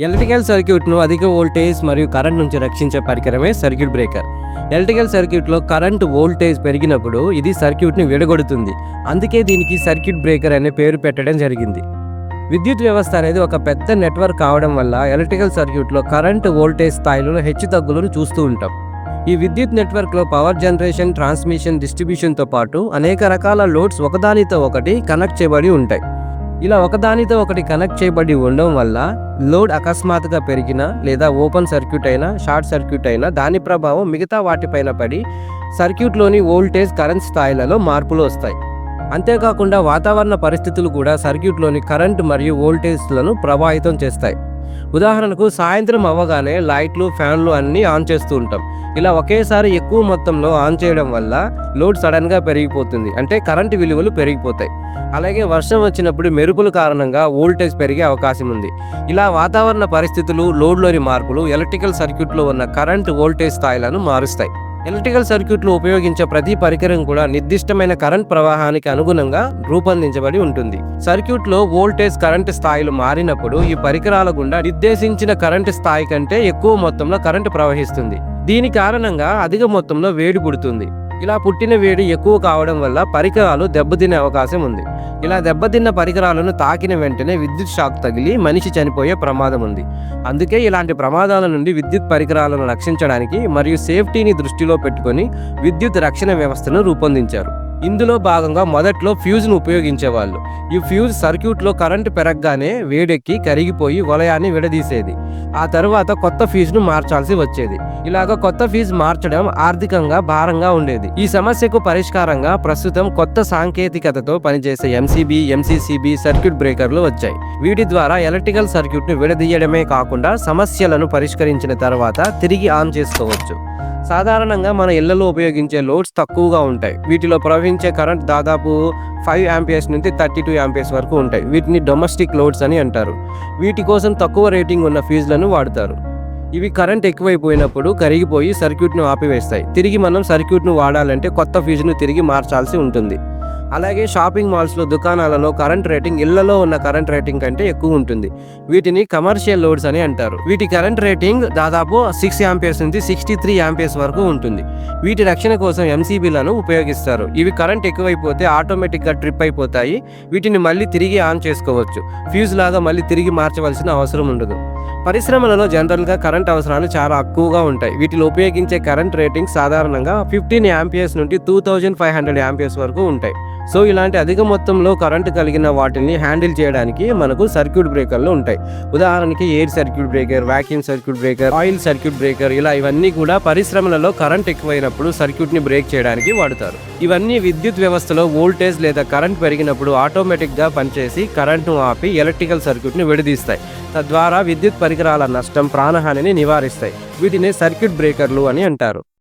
Electrical సర్క్యూట్ను అధిక voltage మరియు కరెంట్ నుంచి రక్షించే పరికరమే సర్క్యూట్ బ్రేకర్. ఎలక్ట్రికల్ సర్క్యూట్లో కరెంట్ వోల్టేజ్ పెరిగినప్పుడు ఇది సర్క్యూట్ని విడగొడుతుంది. అందుకే దీనికి సర్క్యూట్ బ్రేకర్ అనే పేరు పెట్టడం జరిగింది. విద్యుత్ వ్యవస్థ అనేది ఒక పెద్ద నెట్వర్క్ కావడం వల్ల ఎలక్ట్రికల్ సర్క్యూట్లో కరెంట్ వోల్టేజ్ స్థాయిలో హెచ్చుతగ్గులను చూస్తూ ఉంటాం. ఈ విద్యుత్ నెట్వర్క్లో పవర్ జనరేషన్ ట్రాన్స్మిషన్ డిస్ట్రిబ్యూషన్తో పాటు అనేక రకాల లోడ్స్ ఒకదానితో ఒకటి కనెక్ట్ చేయబడి ఉంటాయి. ఇలా ఒకదానితో ఒకటి కనెక్ట్ చేయబడి ఉండడం వల్ల లోడ్ అకస్మాత్తుగా పెరిగినా లేదా ఓపెన్ సర్క్యూట్ అయినా షార్ట్ సర్క్యూట్ అయినా దాని ప్రభావం మిగతా వాటిపైన పడి సర్క్యూట్లోని వోల్టేజ్ కరెంట్ స్థాయిలలో మార్పులు వస్తాయి. అంతేకాకుండా వాతావరణ పరిస్థితులు కూడా సర్క్యూట్లోని కరెంట్ మరియు వోల్టేజ్లను ప్రభావితం చేస్తాయి. ఉదాహరణకు సాయంత్రం అవ్వగానే లైట్లు ఫ్యాన్లు అన్నీ ఆన్ చేస్తూ ఉంటాం. ఇలా ఒకేసారి ఎక్కువ మొత్తంలో ఆన్ చేయడం వల్ల లోడ్ సడన్గా పెరిగిపోతుంది. అంటే కరెంటు విలువలు పెరిగిపోతాయి. అలాగే వర్షం వచ్చినప్పుడు మెరుపుల కారణంగా వోల్టేజ్ పెరిగే అవకాశం ఉంది. ఇలా వాతావరణ పరిస్థితులు లోడ్లోని మార్పులు ఎలక్ట్రికల్ సర్క్యూట్లో ఉన్న కరెంట్ వోల్టేజ్ స్థాయిలను మారుస్తాయి. ఎలక్ట్రికల్ సర్క్యూట్లో ఉపయోగించే ప్రతి పరికరం కూడా నిర్దిష్టమైన కరెంట్ ప్రవాహానికి అనుగుణంగా రూపొందించబడి ఉంటుంది. సర్క్యూట్లో వోల్టేజ్ కరెంట్ స్థాయిలు మారినప్పుడు ఈ పరికరాల గుండా నిర్దేశించిన కరెంట్ స్థాయి కంటే ఎక్కువ మొత్తంలో కరెంట్ ప్రవహిస్తుంది. దీని కారణంగా అధిక మొత్తంలో వేడి పుడుతుంది. ఇలా పుట్టిన వేడి ఎక్కువ కావడం వల్ల పరికరాలు దెబ్బతినే అవకాశం ఉంది. ఇలా దెబ్బతిన్న పరికరాలను తాకిన వెంటనే విద్యుత్ షాక్ తగిలి మనిషి చనిపోయే ప్రమాదం ఉంది. అందుకే ఇలాంటి ప్రమాదాల నుండి విద్యుత్ పరికరాలను రక్షించడానికి మరియు సేఫ్టీని దృష్టిలో పెట్టుకొని విద్యుత్ రక్షణ వ్యవస్థను రూపొందించారు. ఇందులో భాగంగా మొదట్లో ఫ్యూజ్ను ఉపయోగించేవాళ్ళు. ఈ ఫ్యూజ్ సర్క్యూట్లో కరెంటు పెరగగానే వేడెక్కి కరిగిపోయి వలయాన్ని విడదీసేది. ఆ తర్వాత కొత్త ఫీజును మార్చాల్సి వచ్చేది. ఇలాగ కొత్త ఫీజు మార్చడం ఆర్థికంగా భారంగా ఉండేది. ఈ సమస్యకు పరిష్కారంగా ప్రస్తుతం కొత్త సాంకేతికతతో పనిచేసే ఎంసీబీ ఎంసీసీబీ సర్క్యూట్ బ్రేకర్లు వచ్చాయి. వీటి ద్వారా ఎలక్ట్రికల్ సర్క్యూట్ను విడదీయడమే కాకుండా సమస్యలను పరిష్కరించిన తర్వాత తిరిగి ఆన్ చేసుకోవచ్చు. సాధారణంగా మన ఇళ్ళలో ఉపయోగించే లోడ్స్ తక్కువగా ఉంటాయి. వీటిలో ప్రవహించే కరెంట్ దాదాపు ఫైవ్ యాంపియర్స్ నుంచి థర్టీ టూ యాంపియర్స్ వరకు ఉంటాయి. వీటిని డొమెస్టిక్ లోడ్స్ అని అంటారు. వీటి కోసం తక్కువ రేటింగ్ ఉన్న ఫీజులను వాడతారు. ఇవి కరెంట్ ఎక్కువైపోయినప్పుడు కరిగిపోయి సర్క్యూట్ను ఆపివేస్తాయి. తిరిగి మనం సర్క్యూట్ను వాడాలంటే కొత్త ఫీజును తిరిగి మార్చాల్సి ఉంటుంది. అలాగే షాపింగ్ మాల్స్లో దుకాణాలలో కరెంట్ రేటింగ్ ఇళ్ళలో ఉన్న కరెంట్ రేటింగ్ కంటే ఎక్కువ ఉంటుంది. వీటిని కమర్షియల్ లోడ్స్ అని అంటారు. వీటి కరెంట్ రేటింగ్ దాదాపు సిక్స్ యాంపియర్స్ నుంచి సిక్స్టీ త్రీ యాంపియర్స్ వరకు ఉంటుంది. వీటి రక్షణ కోసం ఎంసీబీలను ఉపయోగిస్తారు. ఇవి కరెంట్ ఎక్కువైపోతే ఆటోమేటిక్గా ట్రిప్ అయిపోతాయి. వీటిని మళ్ళీ తిరిగి ఆన్ చేసుకోవచ్చు. ఫ్యూజ్ లాగా మళ్ళీ తిరిగి మార్చవలసిన అవసరం ఉండదు. పరిశ్రమలలో జనరల్గా కరెంట్ అవసరాలు చాలా ఎక్కువగా ఉంటాయి. వీటిలో ఉపయోగించే కరెంట్ రేటింగ్ సాధారణంగా ఫిఫ్టీన్ యాంపియర్స్ నుండి two thousand five hundred amperes వరకు ఉంటాయి. సో ఇలాంటి అధిక మొత్తంలో కరెంటు కలిగిన వాటిని హ్యాండిల్ చేయడానికి మనకు సర్క్యూట్ బ్రేకర్లు ఉంటాయి. ఉదాహరణకి air circuit breaker vacuum circuit breaker oil circuit breaker ఇలా ఇవన్నీ కూడా పరిశ్రమలలో కరెంట్ ఎక్కువైనప్పుడు సర్క్యూట్ని బ్రేక్ చేయడానికి వాడుతారు. ఇవన్నీ విద్యుత్ వ్యవస్థలో వోల్టేజ్ లేదా కరెంట్ పెరిగినప్పుడు ఆటోమేటిక్గా పనిచేసి కరెంట్ను ఆపి ఎలక్ట్రికల్ సర్క్యూట్ని విడదీస్తాయి. తద్వారా విద్యుత్ పరికరాల నష్టం ప్రాణహానిని నివారిస్తాయి. వీటిని సర్క్యూట్ బ్రేకర్లు అని అంటారు.